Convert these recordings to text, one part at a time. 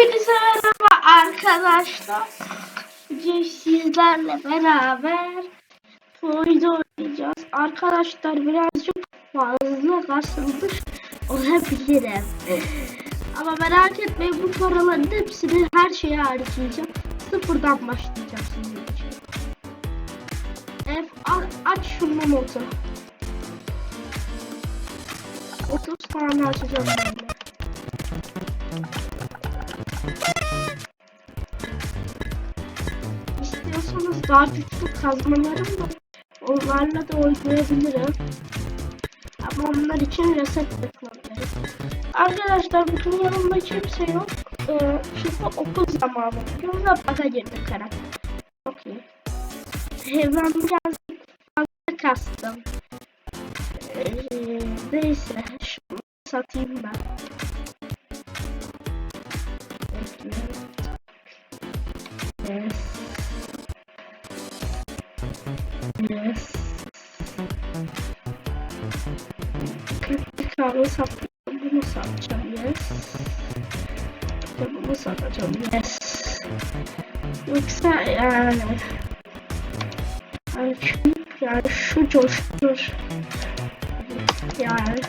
Hepinize merhaba arkadaşlar. Bugün sizlerle beraber oyun oynayacağız. Arkadaşlar birazcık fazla kasılmış olabilirim. Ama merak etmeyin bu paraların hepsini her şeye harcayacağım. Sıfırdan başlayacağım sizin için. F, aç şunu notu. 30 tane açacağım daha kazmalarım var. Onlarla da oynayabilirim. Ama onlar için reset beklemem Arkadaşlar bugün yanımda kimse yok. Ee, çünkü okul zamanı. De baka girdi karakter. Çok iyi. Ben biraz fazla kastım. Ee, neyse. Şunu satayım ben. Yes. Kahve sattım. Bunu satacağım. Yes. Bunu satacağım. Yes. Yoksa yani yani şu, yani şu coştur. Yani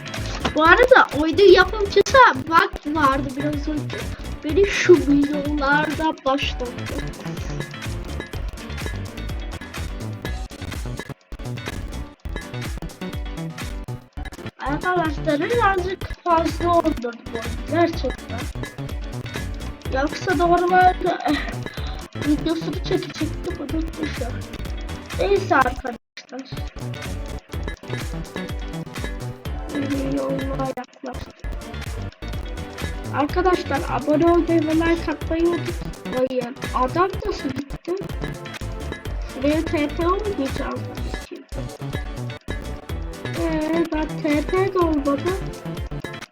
bu arada oyunu yapımcısı bak vardı biraz önce. Beni şu videolarda başlattı. Arkadaşlar birazcık fazla oldu bu gerçekten. Yoksa normalde videosunu çekecektim unutmuşum. Neyse arkadaşlar. Milyonluğa yaklaştık. Arkadaşlar abone olmayı ve like atmayı unutmayın. Adam nasıl gitti? Şuraya TP olmayacağım Eee ben TP de olmadı.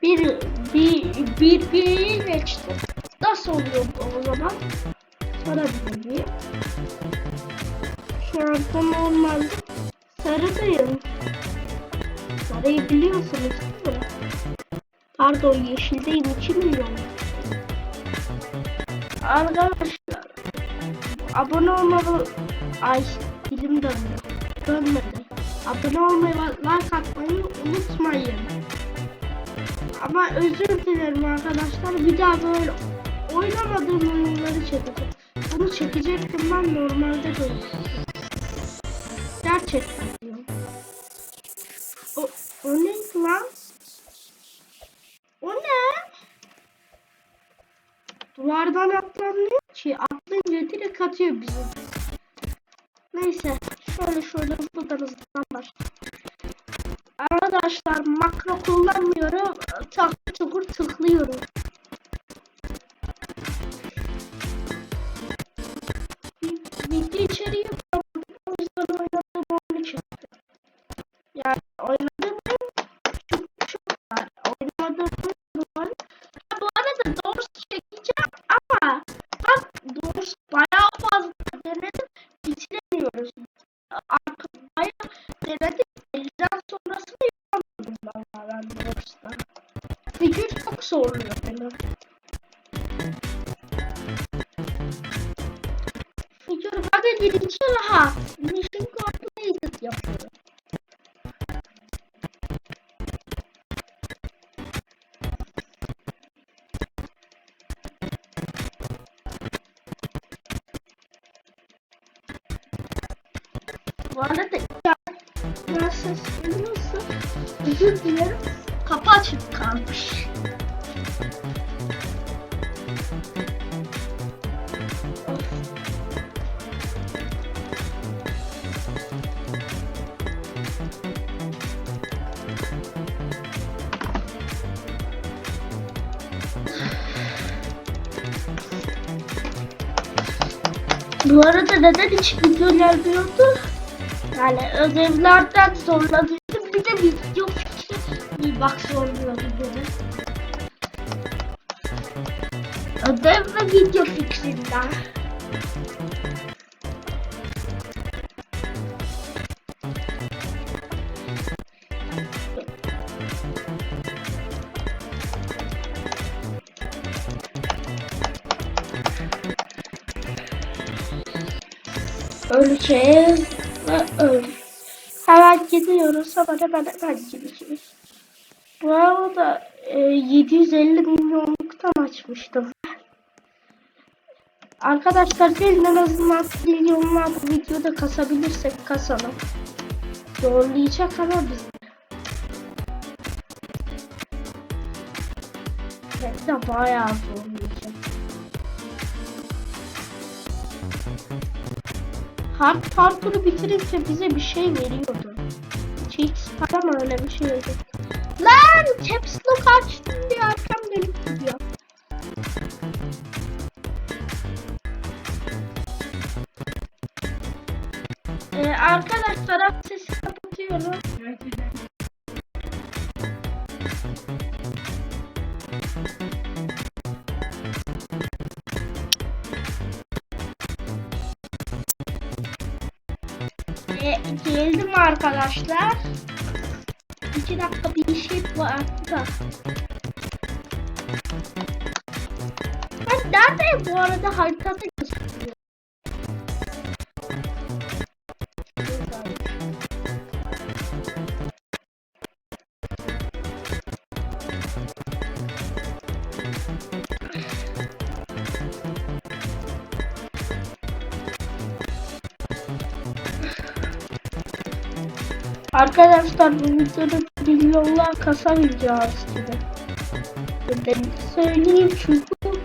Bir, bir, bir, bir geçti. Nasıl oluyor bu o zaman? Sonra bir bir. Şu anda normalde sarıdayım. Sarıyı biliyorsunuz değil mi? Pardon yeşildeyim 2 milyon. Arkadaşlar abone olmalı ay dilim döndü. Dönmedi. Abone olmayı ve like atmayı unutmayın. Ama özür dilerim arkadaşlar. Bir daha böyle oynamadığım oyunları çekeceğim. Bunu çekecektim ben normalde de. Gerçekten. O, o neydi lan? O ne? Duvardan atlanmıyor ki. Atlayınca direkt atıyor bizi. Neyse. Şöyle şöyle hızlıdan hızlıdan başlayalım. Arkadaşlar makro kullanmıyorum. Takır tukur tıklıyorum. Çok zorluyor beni. Figür bug'a girince rahat. Mission completed yapıyor. Bu arada ya, ya sesleri nasıl? Özür dilerim. Kapı açık kalmış. Bu arada neden hiç video gelmiyordu? Yani ödevlerden zorlanıyordum. Bir de video bir bak zorluyordu beni. ödev ve video fikrinden. Öleceğiz ve öl. Hemen gidiyoruz ama hemen hemen gidiyoruz. Bu arada e, 750 milyonluktan açmıştım. Arkadaşlar gelin en azından milyonlar videoda kasabilirsek kasalım. Zorlayacak ama bizi. Evet de bayağı zorlayacak. Hard parkuru bitirince bize bir şey veriyordu. Cheats falan öyle bir şey veriyordu. Lan caps lock açtım diye arkadaşlar sesi kapatıyorum. Ee, geldim arkadaşlar. İki dakika bir şey var da. Ben nerede bu arada haritada Arkadaşlar bu videoda milyonlar kasamayacağız gibi. Ben söyleyeyim çünkü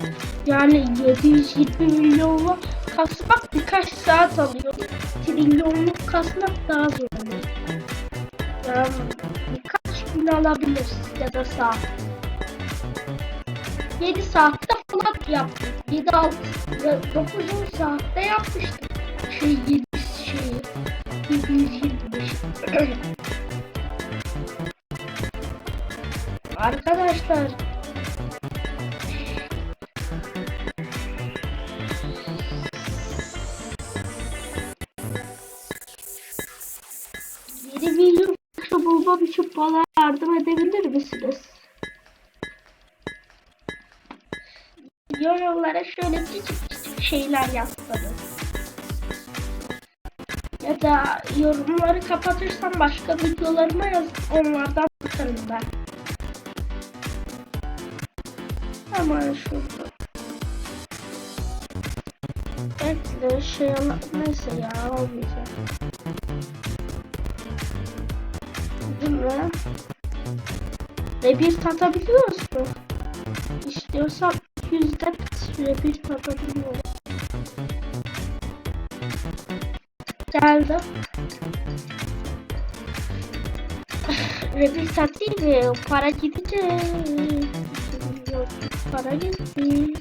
yani 720 milyonla kasmak birkaç saat alıyor. Trilyonluk kasmak daha zor olur. Yani birkaç gün alabilir ya da saat. 7 saatte falan yaptım. 7 6 9 10 saatte yapmıştım. Şey 7 şeyi 725. Arkadaşlar Yeni milyon kuşu bulmam için bana yardım edebilir misiniz? Yorumlara şöyle küçük küçük şeyler yazsanız. Da yorumları kapatırsam başka videolarıma yaz onlardan bakarım ben. Hemen şurada. Bekle şey ala- neyse ya olmayacak. Değil mi? Ve bir tatabiliyoruz mu? İstiyorsam yüzde bir tatabiliyorum. Geldim. Ve bir satayım mı? Para gidecek. Yok, para gitti.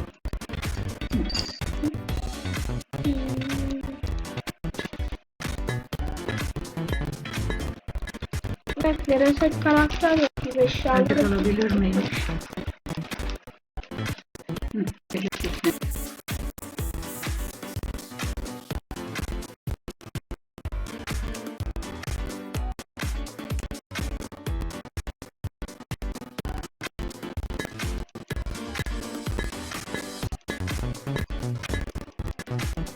Bak neresi karakter yapıyor Bence kalabilir miyim?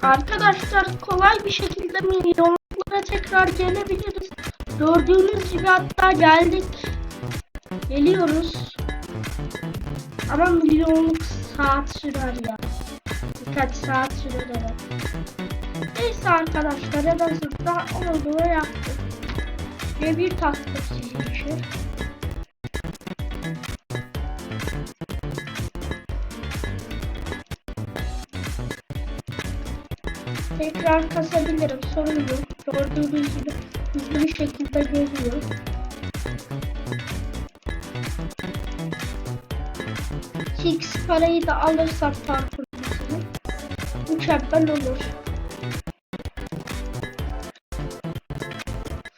Arkadaşlar kolay bir şekilde milyonlara tekrar gelebiliriz. Gördüğünüz gibi hatta geldik. Geliyoruz. Ama milyonluk saat sürer ya. Birkaç saat sürer evet. Neyse arkadaşlar en azından olduğunu yaptık. Ve bir taktım sizin için. Tekrar kasabilirim sorun yok. Gördüğünüz gibi hızlı bir şekilde geliyor. X parayı da alırsam parkurumuzun mükemmel olur.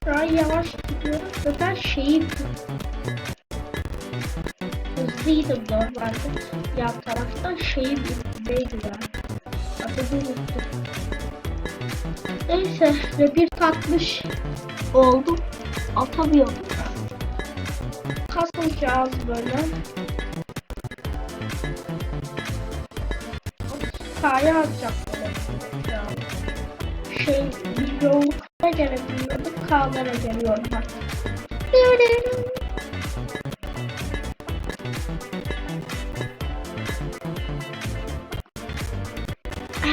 Şu an yavaş gidiyorum ve şeyi hızlıydım normalde. Yan taraftan şeyi neydi yani. Adını unuttum. Neyse bir tatmış oldu. Atamıyorum. Kasılacağız böyle. Kaya alacak böyle. şey milyonluklara gelebiliyorduk. K'lara geliyorum bak.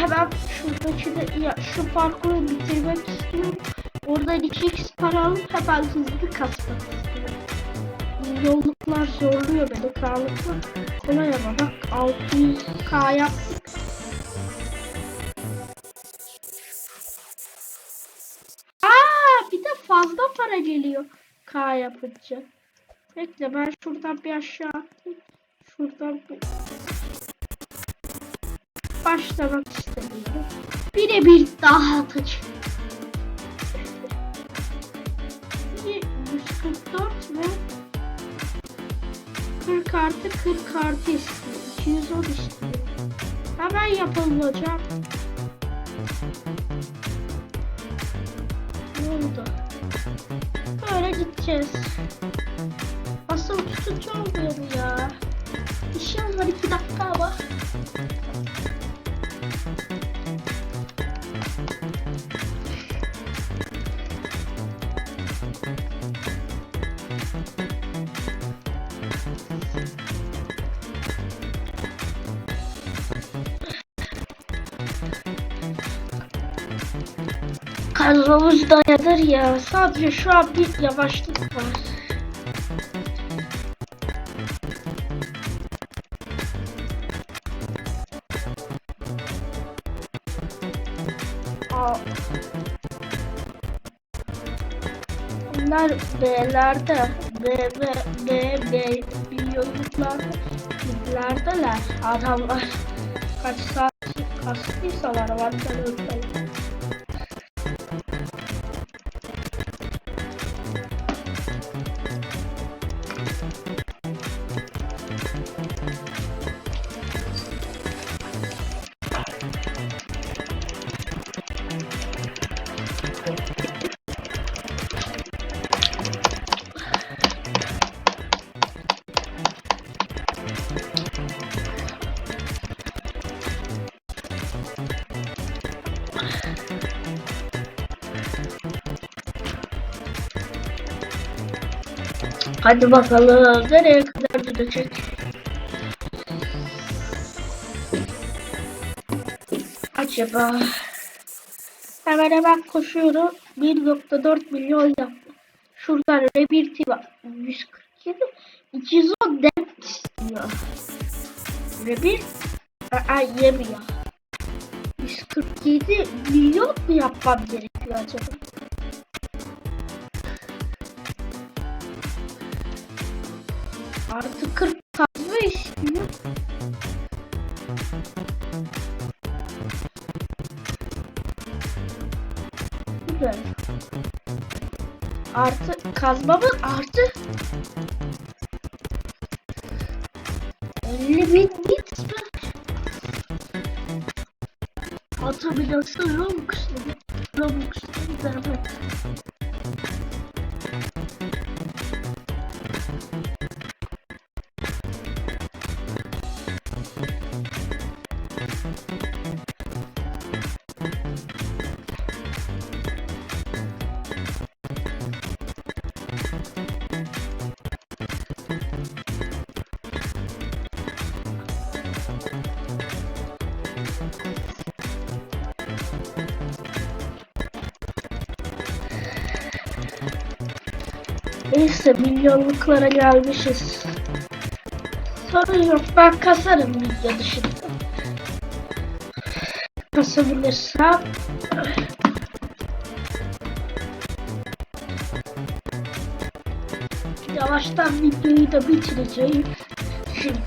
Hemen şuradaki de ya şu parkuru bitirmek istiyorum. Oradan 2x para alıp hemen hızlı kasmak istiyorum. Milyonluklar zorluyor beni. K'lıklar kolay ama bak 600k yaptık. Aa, bir de fazla para geliyor K yapınca. Bekle ben şuradan bir aşağı atayım. Şuradan bir başlamak istemiyorum. Bir de bir daha. Bir 144 ve 40 artı 40 artı istiyor. 210 istiyor. Hemen yapalım hocam. Ne oldu? Böyle gideceğiz. Asıl tutucu olmuyor ya. İşim var iki dakika ama. Dayanır ya. Sadece şu an bir yavaşlık var. Bunlar B'lerde, B, B, B, B, milyonluklarda, bizlerdeler. Adamlar kaç saat kastıysalar var ben öldüm. Hadi bakalım nereye kadar gidecek? Acaba hemen hemen koşuyorum 1.4 milyon yaptı. Şuradan rebirti var 147 210 dent istiyor. Rebir Aa, yemiyor. 147 milyon mu yapmam gerekiyor acaba? Artı 40 fazla istiyor. Güzel. Artı kazmamın artı 50 bin bit? Atabiliyorsun Robux'ları. Robux'ları vermek. Neyse milyonluklara gelmişiz. Sorun yok ben kasarım video dışında. Kasabilirsem. Yavaştan videoyu da bitireceğim. Şimdi.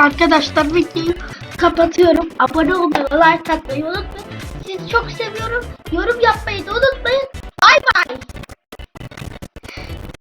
Arkadaşlar videoyu kapatıyorum. Abone olmayı, like atmayı unutmayın. Sizi çok seviyorum. Yorum yapmayı da unutmayın.